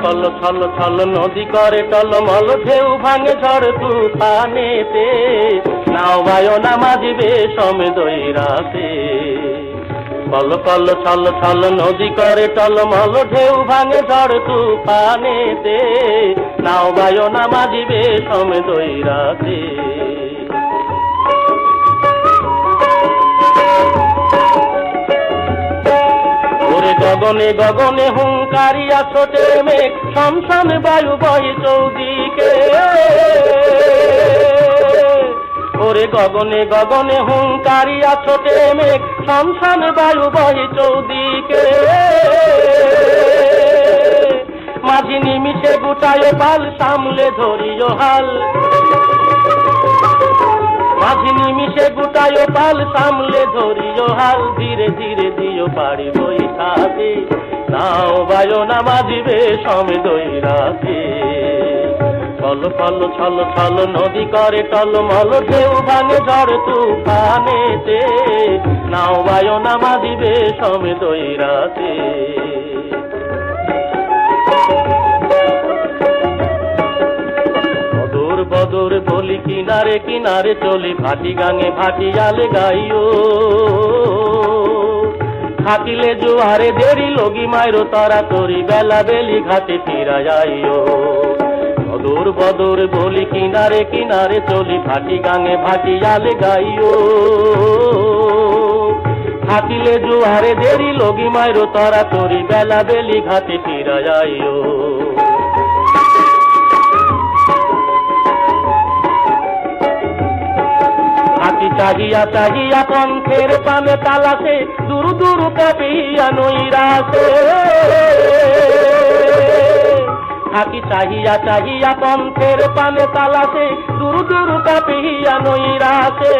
ছল নদী করে টলমল, ঢেউ ভাঙে ঝড় তুফানেতে। নাও বায়ো না মাঝিবে সমেত দৈরাতে কল কল, ছল ছল, নদী করে টলমল, ঢেউ ভাঙে ঝড় তুফানেতে। নাও বায়ো না মাঝিবে সমেত গগনে গগনে হুঙ্কারিয়া ছোটে মেঘ শমশান বায়ু বহে চৌদিকে। ওরে গগনে গগনে হুঙ্কারিয়া ছোটে মেঘ শমশান বায়ু বহে চৌদিকে। মাঝি নিমিষে গুটায় পাল, সামলে ধরিও হাল। মাঝি নিমিষে গুটায় পাল, সামলে ধরিও হাল। ধীরে ধীরে দিও পারি বৈঠাতে নাও বায়ো না মাঝিবে সমে দৈরাতে কল কল ছল ছল নদী করে টলমল, ঢেউ ভাঙে ঝড় তুফানেতে। নাও বায়ো না মাঝিবে সমে দৈরাতে বদর বদর বলি কিনারে কিনারে চলি, ভাটি গাঙে ভাটি জালে গাইও থাকিলে জোয়ারে দেরি লগি মাইরো তারা তরি বেলা বেলি ঘাটে ফিরা যাইও। বদর বদর বলি কিনারে কিনারে চলি ভাটি গাঙে ভাটি আলে গাইও। থাকিলে জোয়ারে দেরি লগি মাইরো তারা তরি বেলা বেলি ঘাটে ফিরা যাইও। চাহিয়া চাহিয়া পন্থের পানে তালাসে দূর দূর কাপিয়া নৈরাসে হাতি চাহিয়া চাহিয়া পন্থের পানে তালাসে দূর দূর কাপিয়া নৈরাসে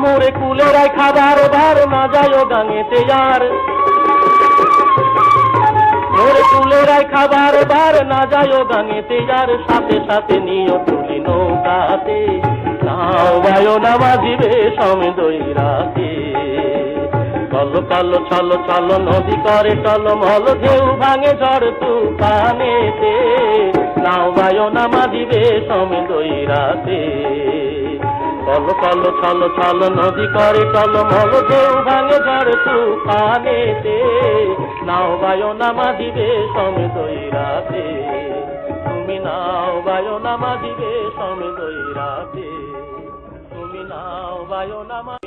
মোরে কুলেরাই খাবার বার না যায় গাঙেতে আর। ওরে তুলেরাই খাবার বার, না যায় গাঙেতে, যার সাথে সাথে নিয়ে তুলি নৌকাতে। নাও বায়ো না বাজিবে সমে দৈরাতে কল কল ছল ছল নদী করে টল মল ঢেউ ভাঙে ঝড় তুফানেতে। নাও বায়ো না মাজিবে সমে দৈরাতে কল কল ছল ছল নদী করে টল মল দেউ ভাঙে ঝড় তুফানেতে। নাও বায়ো নামা দিবে সমে দৈরাতে তুমি নাও বায়ো নামা দিবে সমে দৈরাতে তুমি নাও বায়ো নামা